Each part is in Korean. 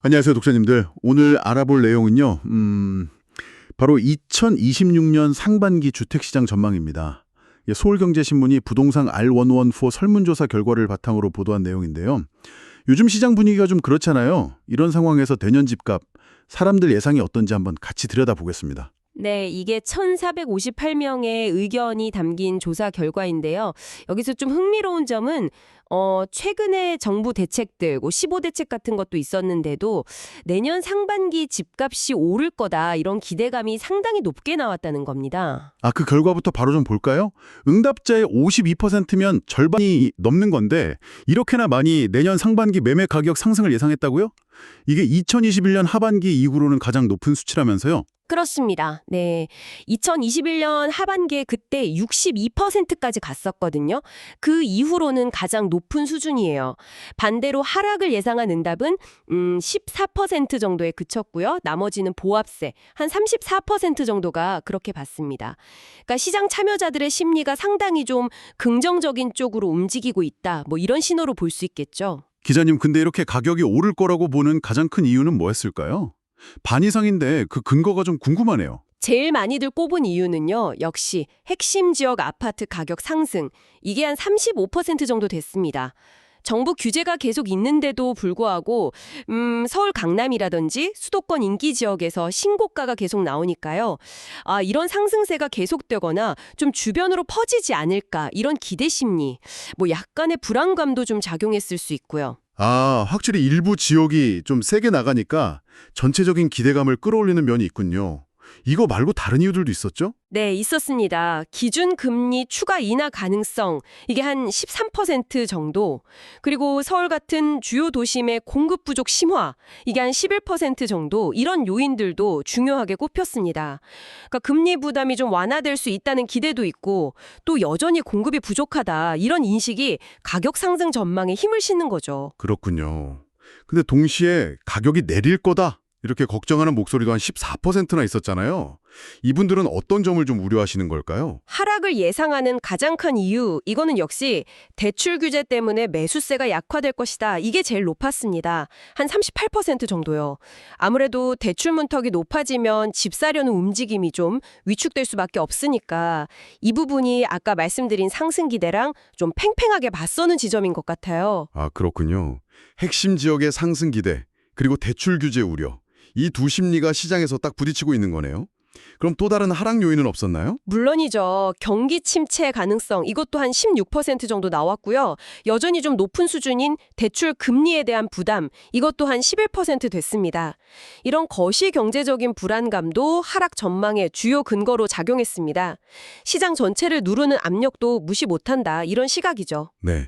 안녕하세요, 독자님들. 오늘 알아볼 내용은요, 음, 바로 2026년 상반기 주택시장 전망입니다. 예, 서울경제신문이 부동산 R114 설문조사 결과를 바탕으로 보도한 내용인데요. 요즘 시장 분위기가 좀 그렇잖아요. 이런 상황에서 대년 집값, 사람들 예상이 어떤지 한번 같이 들여다보겠습니다. 네, 이게 1,458명의 의견이 담긴 조사 결과인데요. 여기서 좀 흥미로운 점은 어, 최근에 정부 대책들, 뭐 15 대책 같은 것도 있었는데도 내년 상반기 집값이 오를 거다 이런 기대감이 상당히 높게 나왔다는 겁니다. 아, 그 결과부터 바로 좀 볼까요? 응답자의 52%면 절반이 넘는 건데 이렇게나 많이 내년 상반기 매매 가격 상승을 예상했다고요? 이게 2021년 하반기 이후로는 가장 높은 수치라면서요? 그렇습니다. 네. 2021년 하반기에 그때 62%까지 갔었거든요. 그 이후로는 가장 높은 수준이에요. 반대로 하락을 예상한 응답은 음, 14% 정도에 그쳤고요. 나머지는 보합세 한 34% 정도가 그렇게 봤습니다. 그러니까 시장 참여자들의 심리가 상당히 좀 긍정적인 쪽으로 움직이고 있다. 뭐 이런 신호로 볼 수 있겠죠. 기자님, 근데 이렇게 가격이 오를 거라고 보는 가장 큰 이유는 뭐였을까요? 반 이상인데 그 근거가 좀 궁금하네요. 제일 많이들 꼽은 이유는요. 역시 핵심 지역 아파트 가격 상승. 이게 한 35% 정도 됐습니다. 정부 규제가 계속 있는데도 불구하고 음, 서울 강남이라든지 수도권 인기 지역에서 신고가가 계속 나오니까요. 아, 이런 상승세가 계속되거나 좀 주변으로 퍼지지 않을까 이런 기대 심리, 뭐 약간의 불안감도 좀 작용했을 수 있고요. 아, 확실히 일부 지역이 좀 세게 나가니까 전체적인 기대감을 끌어올리는 면이 있군요. 이거 말고 다른 이유들도 있었죠? 네, 있었습니다. 기준 금리 추가 인하 가능성 이게 한 13% 정도. 그리고 서울 같은 주요 도심의 공급 부족 심화 이게 한 11% 정도. 이런 요인들도 중요하게 꼽혔습니다. 그러니까 금리 부담이 좀 완화될 수 있다는 기대도 있고 또 여전히 공급이 부족하다. 이런 인식이 가격 상승 전망에 힘을 싣는 거죠. 그렇군요. 근데 동시에 가격이 내릴 거다. 이렇게 걱정하는 목소리도 한 14%나 있었잖아요. 이분들은 어떤 점을 좀 우려하시는 걸까요? 하락을 예상하는 가장 큰 이유, 이거는 역시 대출 규제 때문에 매수세가 약화될 것이다. 이게 제일 높았습니다. 한 38% 정도요. 아무래도 대출 문턱이 높아지면 집 사려는 움직임이 좀 위축될 수밖에 없으니까 이 부분이 아까 말씀드린 상승 기대랑 좀 팽팽하게 맞서는 지점인 것 같아요. 아, 그렇군요. 핵심 지역의 상승 기대, 그리고 대출 규제 우려. 이 두 심리가 시장에서 딱 부딪히고 있는 거네요. 그럼 또 다른 하락 요인은 없었나요? 물론이죠. 경기 침체 가능성 이것도 한 16% 정도 나왔고요. 여전히 좀 높은 수준인 대출 금리에 대한 부담 이것도 한 11% 됐습니다. 이런 거시 경제적인 불안감도 하락 전망의 주요 근거로 작용했습니다. 시장 전체를 누르는 압력도 무시 못한다 이런 시각이죠. 네.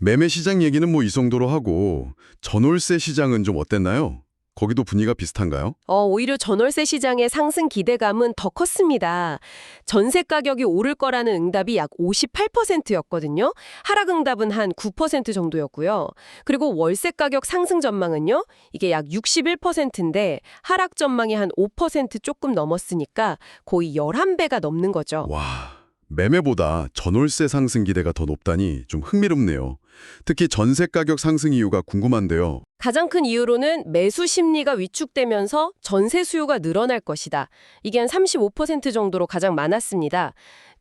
매매 시장 얘기는 뭐 이 정도로 하고 전월세 시장은 좀 어땠나요? 거기도 분위기가 비슷한가요? 어, 오히려 전월세 시장의 상승 기대감은 더 컸습니다. 전세 가격이 오를 거라는 응답이 약 58%였거든요. 하락 응답은 한 9% 정도였고요. 그리고 월세 가격 상승 전망은요. 이게 약 61%인데 하락 전망이 한 5% 조금 넘었으니까 거의 11배가 넘는 거죠. 와, 매매보다 전월세 상승 기대가 더 높다니 좀 흥미롭네요. 특히 전세 가격 상승 이유가 궁금한데요. 가장 큰 이유로는 매수 심리가 위축되면서 전세 수요가 늘어날 것이다. 이게 한 35% 정도로 가장 많았습니다.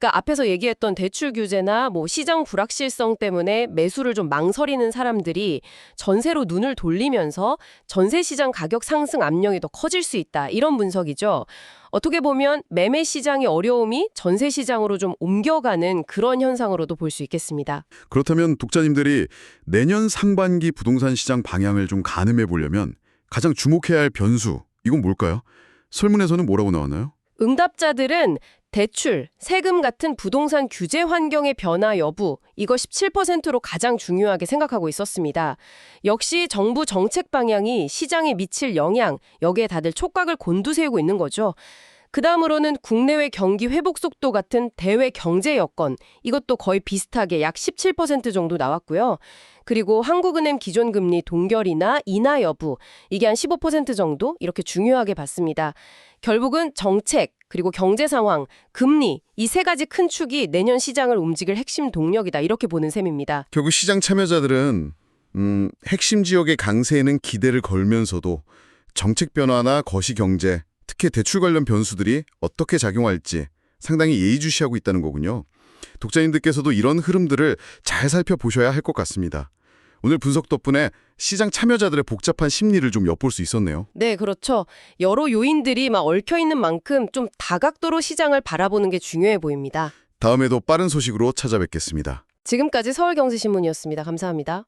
그러니까 앞에서 얘기했던 대출 규제나 뭐 시장 불확실성 때문에 매수를 좀 망설이는 사람들이 전세로 눈을 돌리면서 전세 시장 가격 상승 압력이 더 커질 수 있다. 이런 분석이죠. 어떻게 보면 매매 시장의 어려움이 전세 시장으로 좀 옮겨가는 그런 현상으로도 볼 수 있겠습니다. 그렇다면 독자님들이 내년 상반기 부동산 시장 방향을 좀 가늠해 보려면 가장 주목해야 할 변수, 이건 뭘까요? 설문에서는 뭐라고 나왔나요? 응답자들은 대출, 세금 같은 부동산 규제 환경의 변화 여부, 이거 17%로 가장 중요하게 생각하고 있었습니다. 역시 정부 정책 방향이 시장에 미칠 영향, 여기에 다들 촉각을 곤두세우고 있는 거죠. 그 다음으로는 국내외 경기 회복 속도 같은 대외 경제 여건, 이것도 거의 비슷하게 약 17% 정도 나왔고요. 그리고 한국은행 기존 금리 동결이나 인하 여부, 이게 한 15% 정도 이렇게 중요하게 봤습니다. 결국은 정책, 그리고 경제 상황, 금리 이 세 가지 큰 축이 내년 시장을 움직일 핵심 동력이다 이렇게 보는 셈입니다. 결국 시장 참여자들은 음, 핵심 지역의 강세에는 기대를 걸면서도 정책 변화나 거시 경제, 특히 대출 관련 변수들이 어떻게 작용할지 상당히 예의주시하고 있다는 거군요. 독자님들께서도 이런 흐름들을 잘 살펴보셔야 할 것 같습니다. 오늘 분석 덕분에 시장 참여자들의 복잡한 심리를 좀 엿볼 수 있었네요. 네, 그렇죠. 여러 요인들이 막 얽혀 있는 만큼 좀 다각도로 시장을 바라보는 게 중요해 보입니다. 다음에도 빠른 소식으로 찾아뵙겠습니다. 지금까지 서울경제신문이었습니다. 감사합니다.